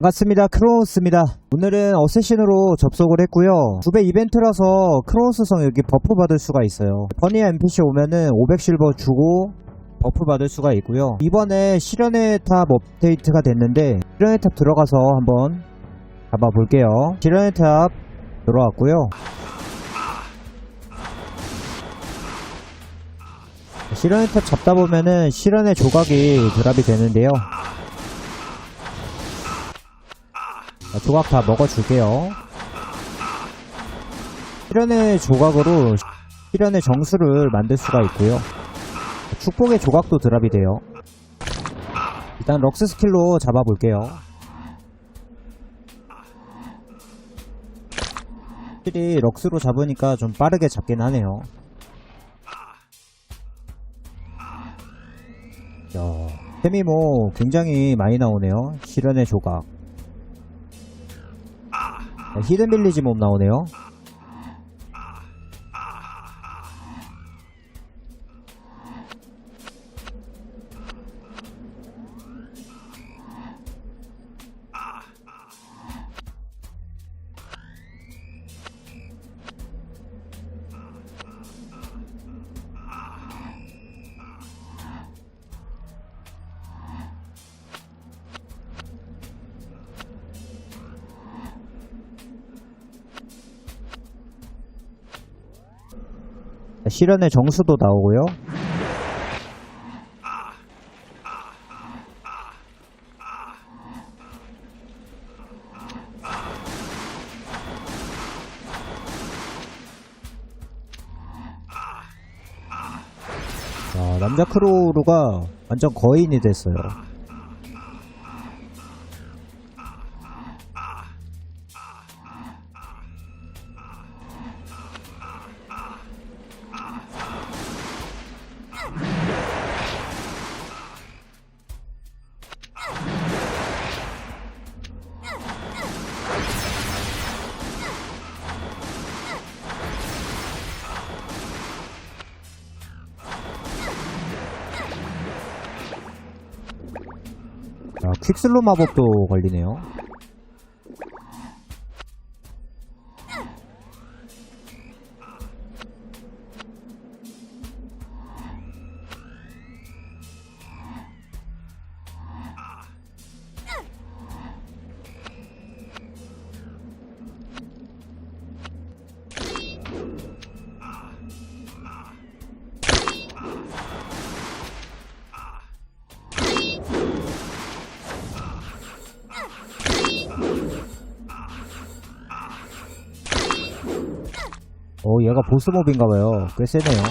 반갑습니다. 크로노스입니다. 오늘은 어쌔신으로 접속을 했고요. 두배 이벤트라서 크로노스성 여기 버프 받을 수가 있어요. 버니 NPC 오면은 500실버 주고 버프 받을 수가 있고요. 이번에 실현의 탑 업데이트가 됐는데 실현의 탑 들어가서 한번 잡아볼게요. 실현의 탑 들어왔고요. 실현의 탑 잡다 보면은 실현의 조각이 드랍이 되는데요. 조각 다 먹어줄게요. 실현의 조각으로 실현의 정수를 만들 수가 있고요. 축복의 조각도 드랍이 돼요. 일단 럭스 스킬로 잡아볼게요. 확실히 럭스로 잡으니까 좀 빠르게 잡긴 하네요. 야, 뭐 굉장히 많이 나오네요. 실현의 조각. 자, 히든 빌리지 몸 나오네요. 실현의 정수도 나오고요. 자, 남자 크로우가 완전 거인이 됐어요. 자, 퀵슬로 마법도 걸리네요. 오, 얘가 보스몹인가봐요. 꽤 세네요.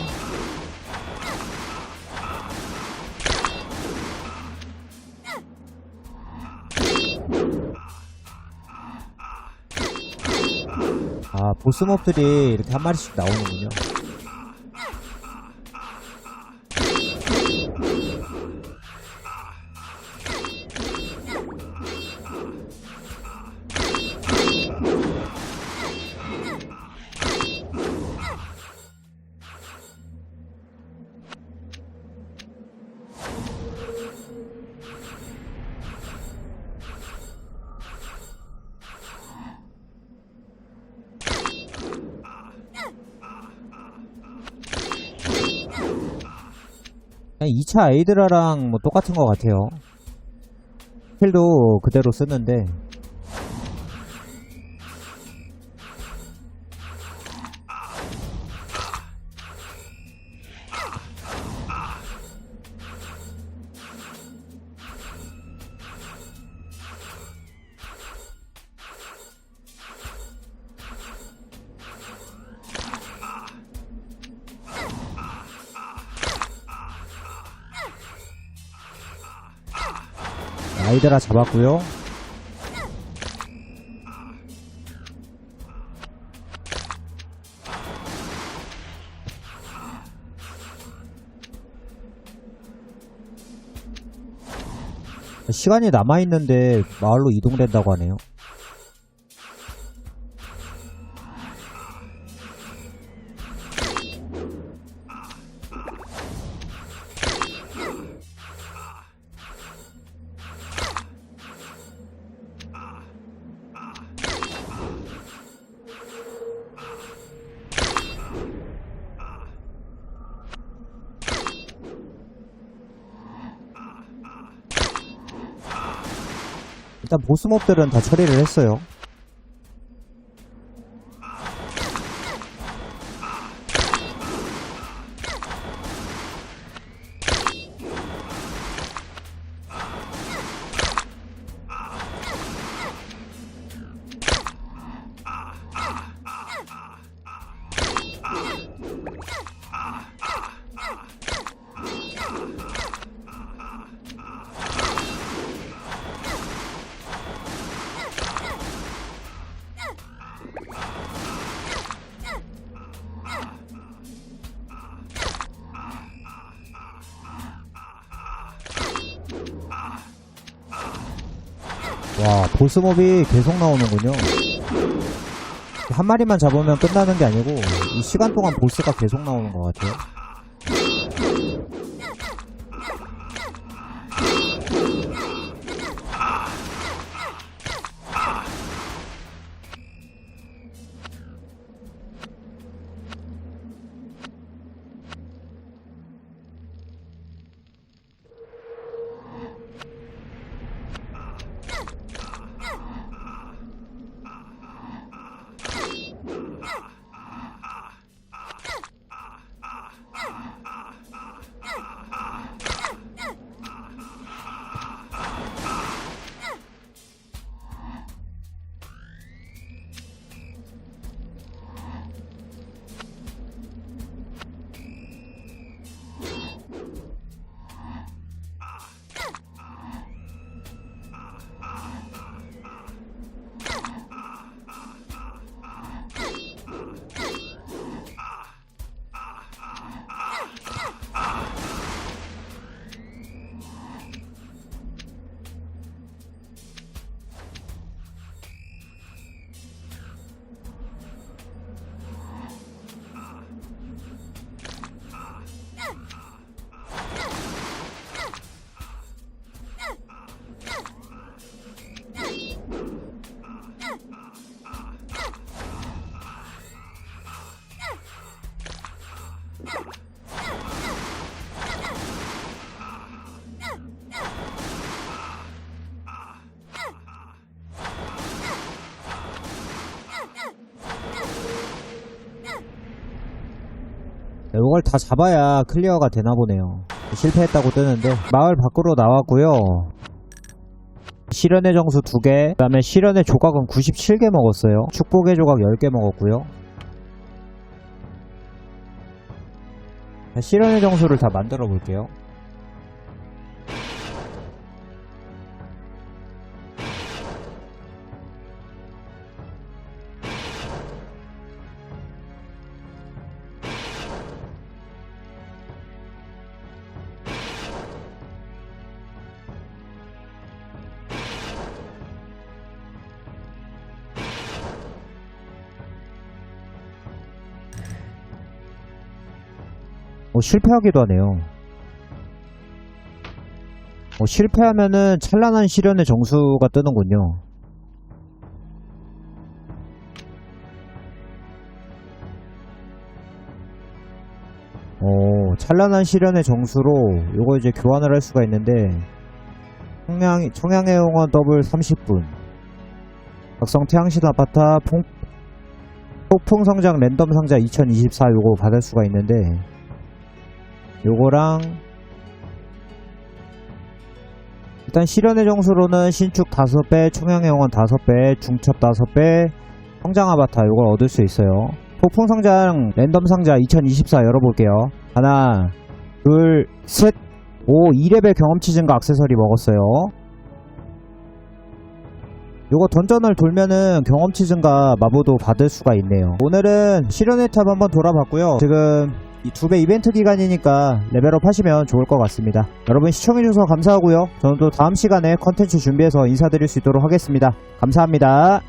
아, 보스몹들이 이렇게 한 마리씩 나오는군요. 2차 아이드라랑 뭐 똑같은 것 같아요. 스킬도 그대로 쓰는데 아이드라 잡았고요. 시간이 남아있는데 마을로 이동된다고 하네요. 일단 보스몹들은 다 처리를 했어요. 와, 보스몹이 계속 나오는군요. 한 마리만 잡으면 끝나는 게 아니고, 이 시간 동안 보스가 계속 나오는 것 같아요. 이걸 다 잡아야 클리어가 되나 보네요. 실패했다고 뜨는데 마을 밖으로 나왔고요. 실현의 정수 2개, 그 다음에 실현의 조각은 97개 먹었어요. 축복의 조각 10개 먹었고요. 자, 실현의 정수를 다 만들어 볼게요. 어, 실패하기도 하네요. 어, 실패하면은 찬란한 시련의 정수가 뜨는군요. 오, 찬란한 시련의 정수로 요거 이제 교환을 할 수가 있는데 청량, 청양의 용원 더블 30분 각성 태양신 아파트 풍, 폭풍 성장 랜덤 상자 2024 요거 받을 수가 있는데 요거랑 일단 실현의 정수로는 신축 5배, 총양의 영원 5배, 중첩 5배, 성장 아바타 요걸 얻을 수 있어요. 폭풍 성장 랜덤 상자 2024 열어볼게요. 하나, 둘, 셋, 오, 2레벨 경험치 증가 액세서리 먹었어요. 요거 던전을 돌면은 경험치 증가 마보도 받을 수가 있네요. 오늘은 실현의 탑 한번 돌아봤고요. 지금 이 두 배 이벤트 기간이니까 레벨업 하시면 좋을 것 같습니다. 여러분 시청해주셔서 감사하고요. 저는 또 다음 시간에 컨텐츠 준비해서 인사드릴 수 있도록 하겠습니다. 감사합니다.